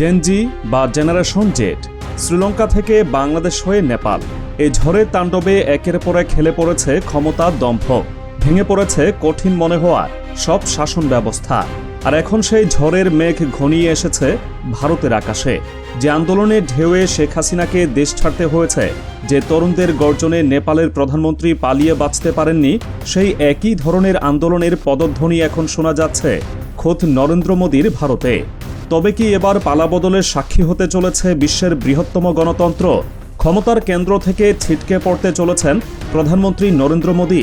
Gen Z বা generation jet Sri Lanka থেকে বাংলাদেশ হয়ে নেপাল। এই ঝড়ের তাণ্ডবে একের পর এক খেলে পড়েছে ক্ষমতার দম্ভ। ভেঙে পড়েছে কঠিন মনে হওয়া সব শাসন ব্যবস্থা। আর এখন সেই ঝড়ের মেঘ ঘনিয়ে এসেছে ভারতের আকাশে। যে আন্দোলনের ঢেউয়ে শেখ হাসিনাকে দেশ ছাড়তে হয়েছে, যে তরুণদের গর্জনে নেপালের প্রধানমন্ত্রী পালিয়ে বাঁচতে পারেননি, সেই একই ধরনের আন্দোলনের পদধ্বনি এখন শোনা যাচ্ছে খোদ নরেন্দ্র মোদীর ভারতে। তবে কি এবার পালাবদলের সাক্ষী হতে চলেছে বিশ্বের বৃহত্তম গণতন্ত্র? ক্ষমতার কেন্দ্র থেকে ছিটকে পড়তে চলেছেন প্রধানমন্ত্রী নরেন্দ্র মোদী।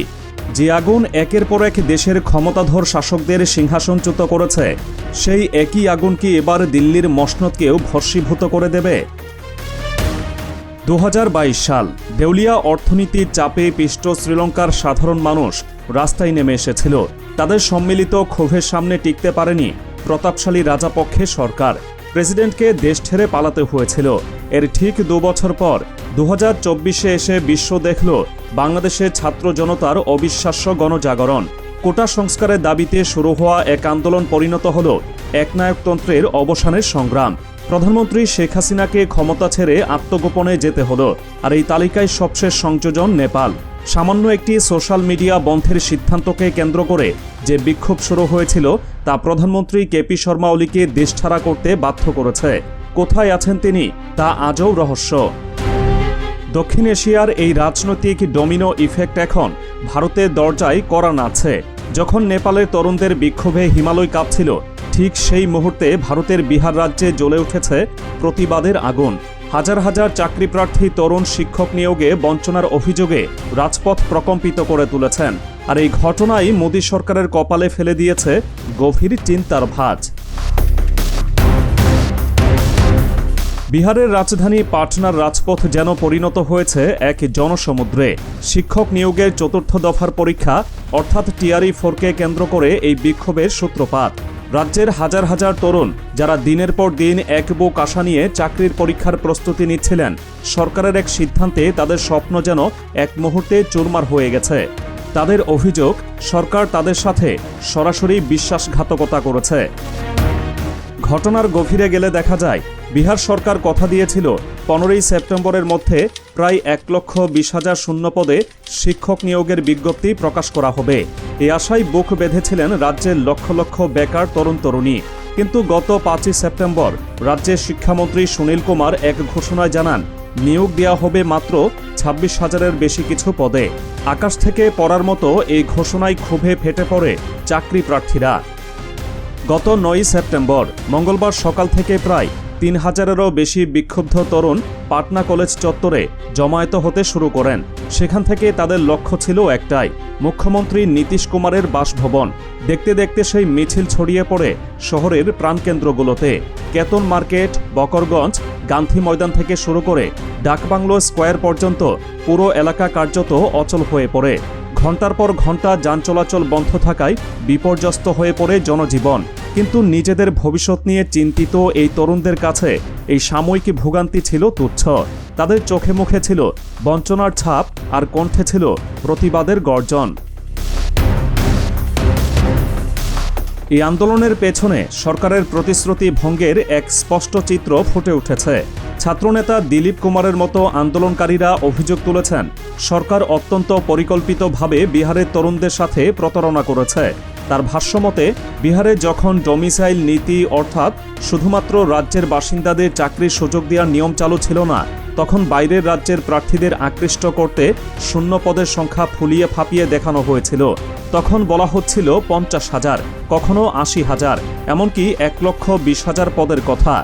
যে আগুন একের পর এক দেশের ক্ষমতাধর শাসকদের সিংহাসনচ্যুত করেছে। সেই একই আগুন কি এবার দিল্লির মসনদকেও ভস্মীভূত করে দেবে? দু হাজার বাইশ সাল, দেউলিয়া অর্থনীতির চাপে পিষ্ট শ্রীলঙ্কার সাধারণ মানুষ রাস্তায় নেমে এসেছিল। তাদের সম্মিলিত ক্ষোভের সামনে টিকতে পারেনি প্রতাপশালী রাজাপক্ষে সরকার। প্রেসিডেন্টকে দেশ ছেড়ে পালাতে হয়েছিল। এর ঠিক দু বছর পর দু হাজার চব্বিশে এসে বিশ্ব দেখল বাংলাদেশের ছাত্র জনতার অবিশ্বাস্য গণজাগরণ। কোটা সংস্কারের দাবিতে শুরু হওয়া এক আন্দোলন পরিণত হল একনায়কতন্ত্রের অবসানের সংগ্রাম। প্রধানমন্ত্রী শেখ হাসিনাকে ক্ষমতা ছেড়ে আত্মগোপনে যেতে হলো। আর এই তালিকায় সবশেষ সংযোজন নেপাল। সামান্য একটি সোশ্যাল মিডিয়া বন্ধের সিদ্ধান্তকে কেন্দ্র করে যে বিক্ষোভ শুরু হয়েছিল তা প্রধানমন্ত্রী কেপি শর্মা ওলিকে দেশছাড়া করতে বাধ্য করেছে। কোথায় আছেন তিনি তা আজও রহস্য। দক্ষিণ এশিয়ার এই রাজনৈতিক ডোমিনো ইফেক্ট এখন ভারতের দরজায় করা নাড়ছে। যখন নেপালের তরুণদের বিক্ষোভে হিমালয় কাঁপছিল, ঠিক সেই মুহূর্তে ভারতের বিহার রাজ্যে জ্বলে উঠেছে প্রতিবাদের আগুন। হাজার হাজার চাকরিপ্রার্থী তরুণ শিক্ষক নিয়োগে বঞ্চনার অভিযোগে রাজপথ প্রকম্পিত করে তুলেছেন। আর এই ঘটনাই মোদী সরকারের কপালে ফেলে দিয়েছে গভীর চিন্তার ভাঁজ। বিহারের রাজধানী পাটনার রাজপথ যেন পরিণত হয়েছে এক জনসমুদ্রে। শিক্ষক নিয়োগের চতুর্থ দফার পরীক্ষা, অর্থাৎ টিআরই ফোরকে কেন্দ্র করে এই বিক্ষোভের সূত্রপাত। রাজ্যের হাজার হাজার তরুণ যারা দিনের পর দিন এক বো আশা নিয়ে চাকরির পরীক্ষার প্রস্তুতি নিচ্ছিলেন, সরকারের এক সিদ্ধান্তে তাদের স্বপ্ন যেন এক মুহূর্তে চুরমার হয়ে গেছে। তাদের অভিযোগ, সরকার তাদের সাথে সরাসরি বিশ্বাসঘাতকতা করেছে। ঘটনার গভীরে গেলে দেখা যায় বিহার সরকার কথা দিয়েছিল, পনেরোই সেপ্টেম্বরের মধ্যে প্রায় এক লক্ষ বিশ হাজার শূন্য পদে শিক্ষক নিয়োগের বিজ্ঞপ্তি প্রকাশ করা হবে। এ আশায় বুক বেঁধেছিলেন রাজ্যের লক্ষ লক্ষ বেকার তরুণ তরুণী। কিন্তু গত পাঁচই সেপ্টেম্বর রাজ্যের শিক্ষামন্ত্রী সুনীল কুমার এক ঘোষণায় জানান, নিয়োগ দেওয়া হবে মাত্র ছাব্বিশ হাজারের বেশি কিছু পদে। আকাশ থেকে পড়ার মতো এই ঘোষণায় ক্ষোভে ফেটে পড়ে চাকরি প্রার্থীরা। গত নয়ই সেপ্টেম্বর, মঙ্গলবার সকাল থেকে প্রায় তিন হাজারেরও বেশি বিক্ষুব্ধ তরুণ পাটনা কলেজ চত্বরে জমায়েত হতে শুরু করেন। সেখান থেকে তাদের লক্ষ্য ছিল একটাই, মুখ্যমন্ত্রী নীতিশ কুমারের বাসভবন। দেখতে দেখতে সেই মিছিল ছড়িয়ে পড়ে শহরের প্রাণকেন্দ্রগুলোতে। কেতন মার্কেট, বকরগঞ্জ, গান্ধী ময়দান থেকে শুরু করে ডাকবাংলো স্কোয়ার পর্যন্ত পুরো এলাকা কার্যত অচল হয়ে পড়ে। ঘণ্টার পর ঘণ্টা যান চলাচল বন্ধ থাকায় বিপর্যস্ত হয়ে পড়ে জনজীবন। কিন্তু নিজেদের ভবিষ্যৎ নিয়ে চিন্তিত এই তরুণদের কাছে এই সাময়িকী ভোগান্তি ছিল তুচ্ছ। তাদের চোখে মুখে ছিল বঞ্চনার ছাপ আর কণ্ঠে ছিল প্রতিবাদের গর্জন। এই আন্দোলনের পেছনে সরকারের প্রতিশ্রুতি ভঙ্গের এক স্পষ্ট চিত্র ফুটে উঠেছে। ছাত্রনেতা দিলীপ কুমারের মতো আন্দোলনকারীরা অভিযোগ তুলেছেন, সরকার অত্যন্ত পরিকল্পিতভাবে বিহারের তরুণদের সাথে প্রতারণা করেছে। তার ভাষ্যমতে বিহারে যখন ডোমিসাইল নীতি অর্থাৎ শুধুমাত্র রাজ্যের বাসিন্দাদের চাকরির সুযোগ দেওয়ার নিয়ম চালু ছিল না তখন বাইরের রাজ্যের প্রার্থীদের আকৃষ্ট করতে শূন্য পদের সংখ্যা ফুলিয়ে ফাঁপিয়ে দেখানো হয়েছিল। তখন বলা হচ্ছিল পঞ্চাশ হাজার, কখনো আশি হাজার, এমনকি এক লক্ষ বিশ হাজার পদের কথা।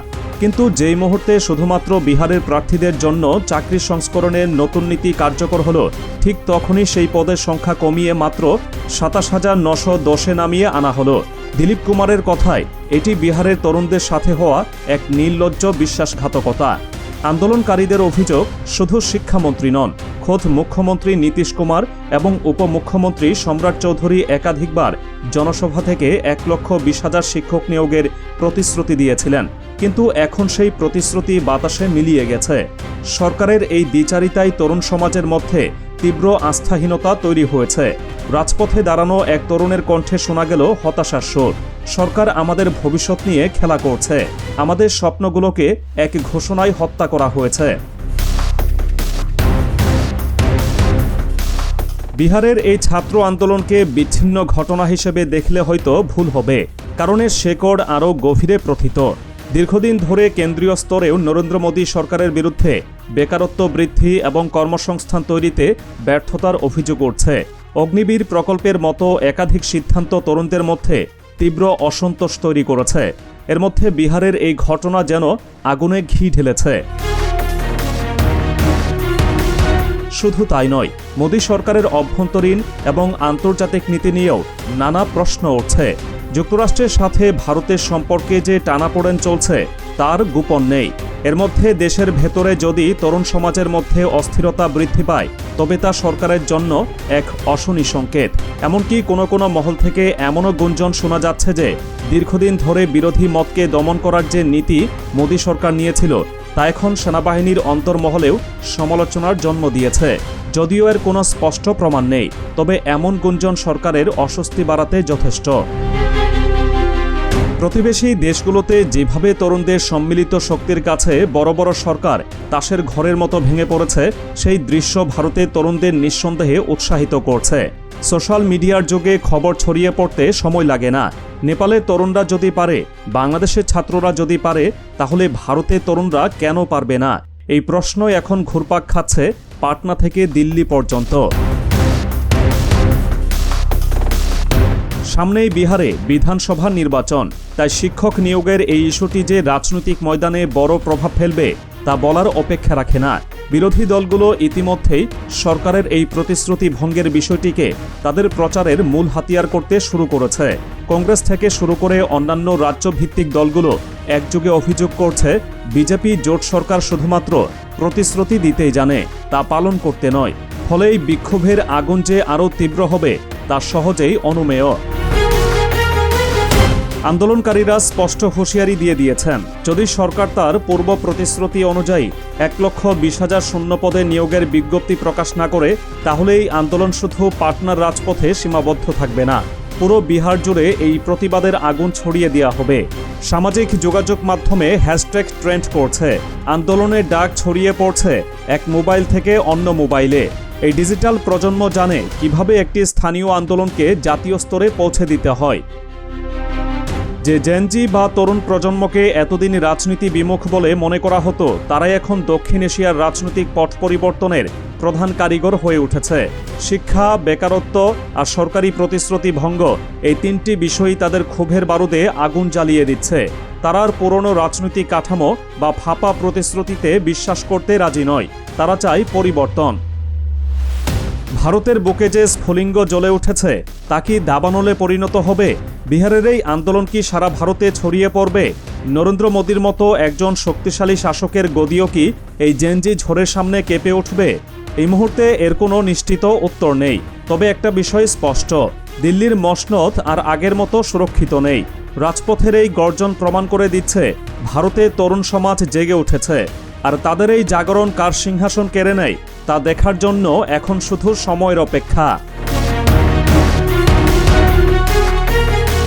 কিন্তু যেই মুহূর্তে শুধুমাত্র বিহারের প্রার্থীদের জন্য চাকরি সংস্করণের নতুন নীতি কার্যকর হলো, ঠিক তখনই সেই পদের সংখ্যা কমিয়ে মাত্র সাতাশ হাজার নশো দশে নামিয়ে আনা হলো। দিলীপ কুমারের কথায়, এটি বিহারের তরুণদের সাথে হওয়া এক নির্লজ্জ বিশ্বাসঘাতকতা। আন্দোলনকারীদের অভিযোগ, শুধু শিক্ষামন্ত্রী নন, খোদ মুখ্যমন্ত্রী নীতিশ কুমার এবং উপমুখ্যমন্ত্রী সম্রাট চৌধুরী একাধিকবার জনসভা থেকে এক লক্ষ বিশ হাজার শিক্ষক নিয়োগের প্রতিশ্রুতি দিয়েছিলেন। কিন্তু এখন সেই প্রতিশ্রুতি বাতাসে মিলিয়ে গেছে। সরকারের এই দ্বিচারিতায় তরুণ সমাজের মধ্যে তীব্র আস্থাহীনতা তৈরি হয়েছে। রাজপথে দাঁড়ানো এক তরুণের কণ্ঠে শোনা গেল হতাশার সুর। সরকার আমাদের ভবিষ্যৎ নিয়ে খেলা করছে। আমাদের স্বপ্নগুলোকে এক ঘোষণায় হত্যা করা হয়েছে। বিহারের এই ছাত্র আন্দোলনকে বিচ্ছিন্ন ঘটনা হিসেবে দেখলে হয়তো ভুল হবে কারণ শেকড় আরও গভীরে প্রথিত। দীর্ঘদিন ধরে কেন্দ্রীয় স্তরেও নরেন্দ্র মোদী সরকারের বিরুদ্ধে বেকারত্ব বৃদ্ধি এবং কর্মসংস্থান তৈরিতে ব্যর্থতার অভিযোগ উঠছে। অগ্নিবীর প্রকল্পের মতো একাধিক সিদ্ধান্ত তরুণদের মধ্যে তীব্র অসন্তোষ তৈরি করেছে। এর মধ্যে বিহারের এই ঘটনা যেন আগুনে ঘি ঢেলেছে। শুধু তাই নয়, মোদী সরকারের অভ্যন্তরীণ এবং আন্তর্জাতিক নীতি নিয়েও নানা প্রশ্ন উঠছে। যুক্তরাষ্ট্রের সাথে ভারতের সম্পর্কে যে টানাপোড়েন চলছে তার গোপন নেই। এর মধ্যে দেশের ভেতরে যদি তরুণ সমাজের মধ্যে অস্থিরতা বৃদ্ধি পায়, তবে তা সরকারের জন্য এক অশনি সংকেত। এমনকি কোনো কোনো মহল থেকে এমনও গুঞ্জন শোনা যাচ্ছে যে, দীর্ঘদিন ধরে বিরোধী মতকে দমন করার যে নীতি মোদী সরকার নিয়েছিল, তা এখন সেনাবাহিনীর অন্তর্মহলেও সমালোচনার জন্ম দিয়েছে। যদিও এর কোনো স্পষ্ট প্রমাণ নেই, তবে এমন গুঞ্জন সরকারের অস্বস্তি বাড়াতে যথেষ্ট। প্রতিবেশী দেশগুলোতে যেভাবে তরুণদের সম্মিলিত শক্তির কাছে বড় বড় সরকার তাসের ঘরের মতো ভেঙে পড়েছে, সেই দৃশ্য ভারতে তরুণদের নিঃসন্দেহে উৎসাহিত করছে। সোশ্যাল মিডিয়ার যুগে খবর ছড়িয়ে পড়তে সময় লাগে না। নেপালের তরুণরা যদি পারে, বাংলাদেশের ছাত্ররা যদি পারে, তাহলে ভারতের তরুণরা কেন পারবে না? এই প্রশ্ন এখন ঘুরপাক খাচ্ছে পাটনা থেকে দিল্লি পর্যন্ত। সামনেই বিহারে বিধানসভা নির্বাচন। তাই শিক্ষক নিয়োগের এই ইস্যুটি যে রাজনৈতিক ময়দানে বড় প্রভাব ফেলবে, তা বলার অপেক্ষা রাখে না। বিরোধী দলগুলো ইতিমধ্যেই সরকারের এই প্রতিশ্রুতি ভঙ্গের বিষয়টিকে তাদের প্রচারের মূল হাতিয়ার করতে শুরু করেছে। কংগ্রেস থেকে শুরু করে অন্যান্য রাজ্যভিত্তিক দলগুলো একযোগে অভিযোগ করছে, বিজেপি জোট সরকার শুধুমাত্র প্রতিশ্রুতি দিতেই জানে, তা পালন করতে নয়। ফলে এই বিক্ষোভের আগুন যে আরও তীব্র হবে, তা সহজেই অনুমেয়। আন্দোলনকারীরা স্পষ্ট হুঁশিয়ারি দিয়ে দিয়েছেন। যদি সরকার তার পূর্ব প্রতিশ্রুতি অনুযায়ী এক লক্ষ বিশ হাজার শূন্য পদে নিয়োগের বিজ্ঞপ্তি প্রকাশ না করে, তাহলে এই আন্দোলন শুধু পাটনার রাজপথে সীমাবদ্ধ থাকবে না। পুরো বিহার জুড়ে এই প্রতিবাদের আগুন ছড়িয়ে দেওয়া হবে। সামাজিক যোগাযোগ মাধ্যমে হ্যাশট্যাগ ট্রেন্ড করছে। আন্দোলনের ডাক ছড়িয়ে পড়ছে এক মোবাইল থেকে অন্য মোবাইলে। এই ডিজিটাল প্রজন্ম জানে কীভাবে একটি স্থানীয় আন্দোলনকে জাতীয় স্তরে পৌঁছে দিতে হয়। যে জেনজি বা তরুণ প্রজন্মকে এতদিন রাজনীতি বিমুখ বলে মনে করা হতো, তারাই এখন দক্ষিণ এশিয়ার রাজনৈতিক পট পরিবর্তনের প্রধান কারিগর হয়ে উঠেছে। শিক্ষা, বেকারত্ব আর সরকারি প্রতিশ্রুতি ভঙ্গ এই তিনটি বিষয়ই তাদের ক্ষোভের বারুদে আগুন জ্বালিয়ে দিচ্ছে। তারার পুরনো রাজনৈতিক কাঠামো বা ফাঁপা প্রতিশ্রুতিতে বিশ্বাস করতে রাজি নয়। তারা চায় পরিবর্তন। ভারতের বুকে যে স্ফুলিঙ্গ জ্বলে উঠেছে, তা কি দাবানলে পরিণত হবে? বিহারের এই আন্দোলন কি সারা ভারতে ছড়িয়ে পড়বে? নরেন্দ্র মোদীর মতো একজন শক্তিশালী শাসকের গদিও কি এই জেনজি ঝড়ের সামনে কেঁপে উঠবে? এই মুহূর্তে এর কোনো নিশ্চিত উত্তর নেই। তবে একটা বিষয় স্পষ্ট, দিল্লির মসনদ আর আগের মতো সুরক্ষিত নেই। রাজপথের এই গর্জন প্রমাণ করে দিচ্ছে, ভারতে তরুণ সমাজ জেগে উঠেছে। আর তাদের এই জাগরণ কার সিংহাসন কেড়ে নেয়? তা দেখার জন্য এখন শুধু সময়ের অপেক্ষা।